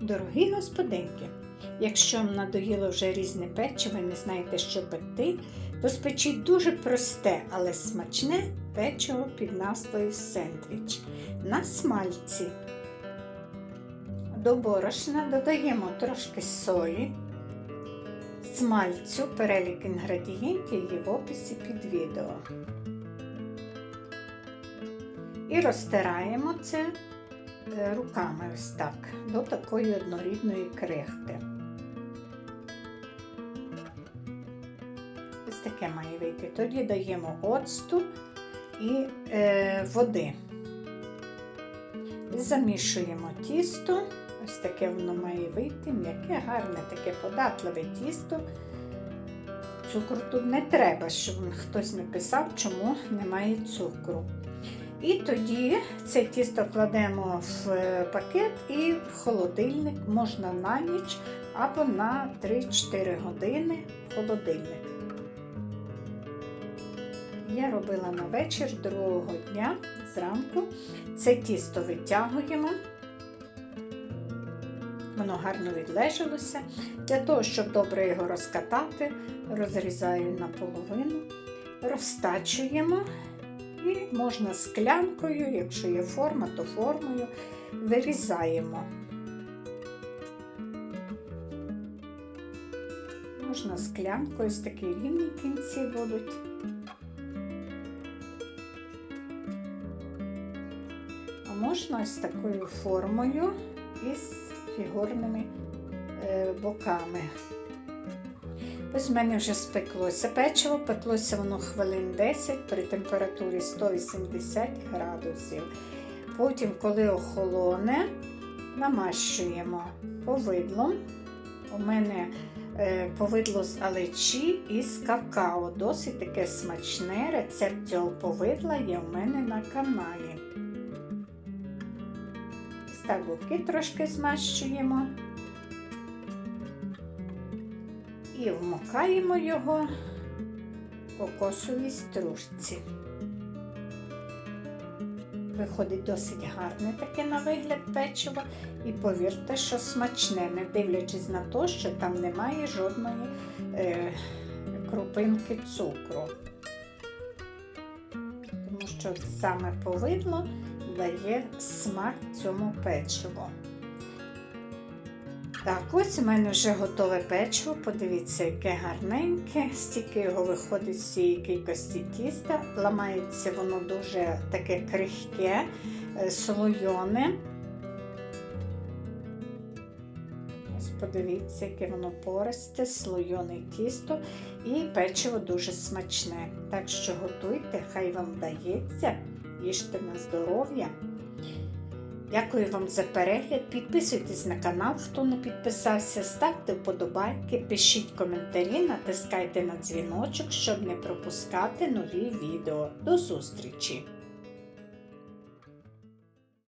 Дорогі господинки, якщо вам надоїло вже різне печиво і не знаєте, що пекти, то спечіть дуже просте, але смачне печиво під назвою сендвіч на смальці. До борошна додаємо трошки солі, смальцю, перелік інгредієнтів є в описі під відео. І розтираємо це руками ось так, до такої однорідної крихти. Ось таке має вийти. Тоді даємо оцту і е, води. Замішуємо тісто. Ось таке воно має вийти, м'яке, гарне, таке податливе тісто. Цукру тут не треба, щоб хтось не писав, чому немає цукру. І тоді це тісто кладемо в е, пакет і в холодильник можна на ніч або на 3-4 години в холодильник. Я робила на вечір другого дня зранку. Це тісто витягуємо. Воно гарно відлежалося. Для того, щоб добре його розкатати, розрізаю наполовину, розтачуємо і можна склянкою, якщо є форма, то формою вирізаємо. Можна склянкою, ось такі рівні кінці будуть. А можна ось такою формою із фігурними е, боками. Ось в мене вже спеклося печиво, пеклося воно хвилин 10 при температурі 180 градусів. Потім, коли охолоне, намащуємо повидлом. У мене е, повидло з алечі і з какао. Досить таке смачне. Рецепт цього повидла є у мене на каналі. Боки трошки змащуємо. І вмокаємо його в кокосовій стружці. Виходить досить гарне таке на вигляд печиво, і повірте, що смачне, не дивлячись на те, що там немає жодної е, крупинки цукру. Тому що саме повидло дає смак цьому печиву. Так, ось у мене вже готове печиво. Подивіться, яке гарненьке, стільки його виходить з цієї кількості тіста. Ламається воно дуже таке крихке, е, слойоне. Ось подивіться, яке воно пористе, слойоне тісто і печиво дуже смачне. Так що готуйте, хай вам вдається, їжте на здоров'я. Дякую вам за перегляд. Підписуйтесь на канал, хто не підписався, ставте вподобайки, пишіть коментарі, натискайте на дзвіночок, щоб не пропускати нові відео. До зустрічі!